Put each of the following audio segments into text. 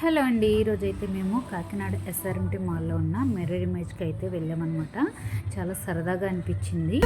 Hello అండి ఈరోజు అయితే మేము కాకినాడ ఎస్ఆర్ఎంటీ మాల్లో ఉన్న మెర్రర్ ఇమేజ్కి అయితే వెళ్ళామన్నమాట. చాలా సరదాగా అనిపించింది.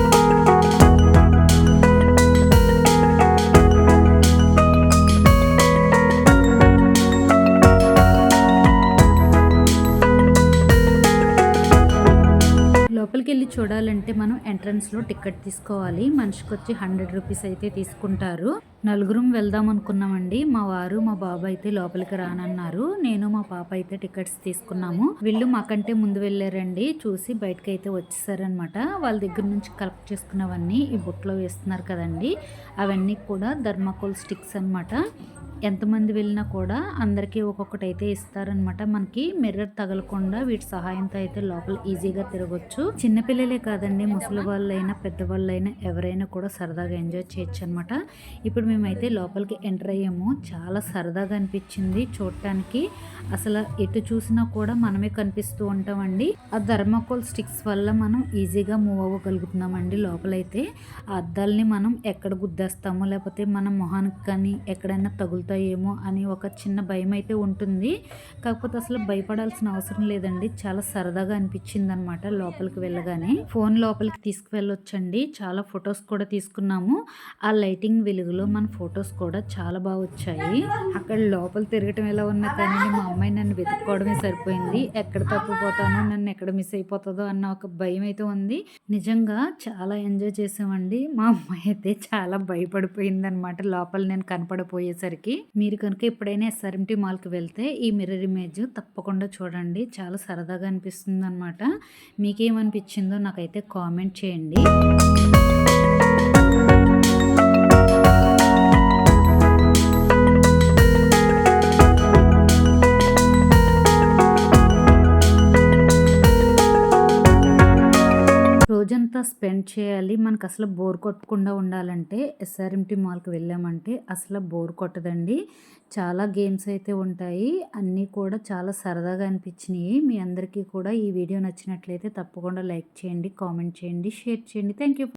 లోపలికి వెళ్ళి చూడాలంటే మనం ఎంట్రన్స్లో టికెట్ తీసుకోవాలి. మనిషికి వచ్చి హండ్రెడ్ రూపీస్ అయితే తీసుకుంటారు. నలుగురం వెళ్దాం అనుకున్నామండి మా వారు మా బాబు అయితే లోపలికి రానన్నారు. నేను మా పాప అయితే టికెట్స్ తీసుకున్నాము. వీళ్ళు మాకంటే ముందు వెళ్ళారండి. చూసి బయటకు అయితే వచ్చేసారనమాట వాళ్ళ దగ్గర నుంచి కలెక్ట్ చేసుకున్నవన్నీ ఈ బుట్టలో వేస్తున్నారు కదండి. అవన్నీ కూడా ధర్మాకోల్ స్టిక్స్ అనమాట ఎంతమంది వెళ్ళినా కూడా అందరికీ ఒక్కొక్కటి అయితే ఇస్తారనమాట మనకి మిర్రర్ తగలకుండా వీటి సహాయంతో అయితే లోపల ఈజీగా తిరగొచ్చు. చిన్నపిల్లలే కాదండి ముసలి వాళ్ళైనా పెద్దవాళ్ళైనా ఎవరైనా కూడా సరదాగా ఎంజాయ్ చేయొచ్చు అనమాట ఇప్పుడు మేమైతే లోపలికి ఎంటర్ అయ్యాము. చాలా సరదాగా అనిపించింది చూడటానికి. అసలు ఎటు చూసినా కూడా మనమే కనిపిస్తూ ఉంటామండి. ఆ ధర్మకోల్ స్టిక్స్ వల్ల మనం ఈజీగా మూవ్ అవ్వగలుగుతున్నామండి లోపలైతే. ఆ అద్దాలని మనం ఎక్కడ గుద్దేస్తామో లేకపోతే మన మొహానికి కానీ ఎక్కడైనా తగులుతాయేమో అని ఒక చిన్న భయం అయితే ఉంటుంది. కాకపోతే అసలు భయపడాల్సిన అవసరం లేదండి. చాలా సరదాగా అనిపించింది అనమాట లోపలికి వెళ్ళగానే. ఫోన్ లోపలికి తీసుకువెళ్ళొచ్చండి. చాలా ఫొటోస్ కూడా తీసుకున్నాము. ఆ లైటింగ్ వెలుగులో మన ఫొటోస్ కూడా చాలా బాగా వచ్చాయి. అక్కడ లోపల తిరగటం ఎలా ఉన్నా కానీ మా అమ్మాయి నన్ను వెతుక్కోవడమే సరిపోయింది. ఎక్కడ తప్పిపోతానో నన్ను ఎక్కడ మిస్ అయిపోతుందో అన్న ఒక భయం అయితే ఉంది. నిజంగా చాలా ఎంజాయ్ చేసామండి. మా అమ్మాయి అయితే చాలా భయపడిపోయింది అనమాట లోపల నేను కనపడిపోయేసరికి. మీరు కనుక ఎప్పుడైనా ఎస్ఆర్ఎంటీ మాల్కి వెళ్తే ఈ మిర్రర్ ఇమేజ్ తప్పకుండా చూడండి. చాలా సరదాగా అనిపిస్తుంది అనమాట మీకేమనిపించిందో నాకైతే కామెంట్ చేయండి. రోజంతా స్పెండ్ చేయాలి. మనకు అసలు బోర్ కొట్టకుండా ఉండాలంటే ఎస్ఆర్ఎంటి మాల్కి వెళ్ళామంటే అసలు బోర్ కొట్టదండి. చాలా గేమ్స్ అయితే ఉంటాయి. అన్నీ కూడా చాలా సరదాగా అనిపించినాయి. మీ అందరికీ కూడా ఈ వీడియో నచ్చినట్లయితే తప్పకుండా లైక్ చేయండి కామెంట్ చేయండి షేర్ చేయండి. Thank you